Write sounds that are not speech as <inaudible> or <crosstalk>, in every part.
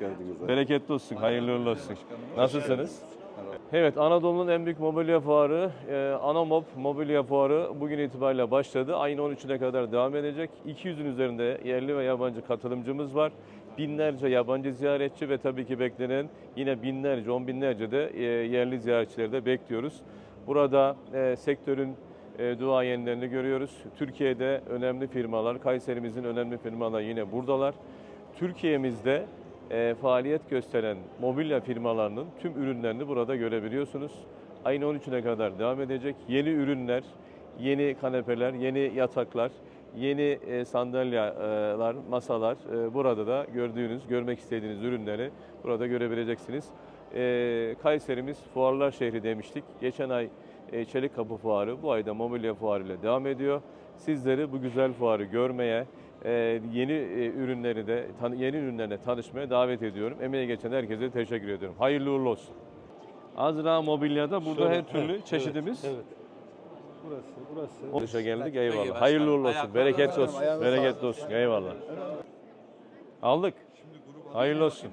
geldiniz. Bereketli olsun, hayırlı uğurlu olsun. Nasılsınız? Evet, Anadolu'nun en büyük mobilya fuarı, e, Anamob Mobilya Fuarı bugün itibariyle başladı. Ayın 13'üne kadar devam edecek. 200'ün üzerinde yerli ve yabancı katılımcımız var. Binlerce yabancı ziyaretçi ve tabii ki beklenen yine binlerce, on binlerce de e, yerli ziyaretçileri de bekliyoruz. Burada e, sektörün e, duayenlerini görüyoruz. Türkiye'de önemli firmalar, Kayserimizin önemli firmaları yine buradalar. Türkiye'mizde e, faaliyet gösteren mobilya firmalarının tüm ürünlerini burada görebiliyorsunuz. Ayın 13'üne kadar devam edecek. Yeni ürünler, yeni kanepeler, yeni yataklar, yeni e, sandalyeler, masalar e, burada da gördüğünüz, görmek istediğiniz ürünleri burada görebileceksiniz. E, Kayserimiz fuarlar şehri demiştik. Geçen ay e, Çelik Kapı Fuarı, bu ayda mobilya fuarı ile devam ediyor. Sizleri bu güzel fuarı görmeye, yeni e, ürünleri de yeni ürünlerle tanışmaya davet ediyorum. Emeği geçen herkese teşekkür ediyorum. Hayırlı uğurlu olsun. Azra Mobilya'da burada Şöyle, her türlü evet, çeşidimiz. Evet. Burası, burası. Dışa geldik eyvallah. Hayırlı uğurlu olsun. Bereketli olsun. Bereketli olsun. Eyvallah. Aldık. Hayırlı olsun.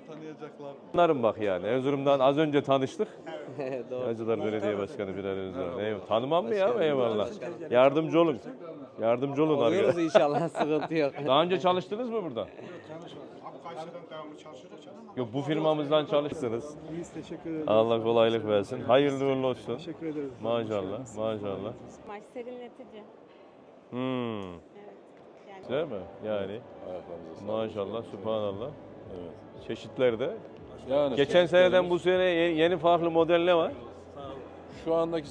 Bunların bak yani. Erzurum'dan az önce tanıştık. <laughs> Hacılar Belediye Başkanı Bilal Özcan. Eyvallah. Tanımam mı ya? Eyvallah. Yardımcı olun. Yardımcı olun Oluyoruz arkadaşlar. inşallah <laughs> sıkıntı yok. Daha önce çalıştınız mı burada? Yok bu firmamızdan çalıştınız. Biz teşekkür ederiz. Allah kolaylık versin. Hayırlı uğurlu olsun. Teşekkür ederiz. Maşallah, maşallah. Maç serinletici. Hmm. Evet. Yani Değil mi? Yani maşallah, subhanallah. Evet. Çeşitler de. Yani Geçen seneden bu sene yeni, yeni farklı model ne var? şu andaki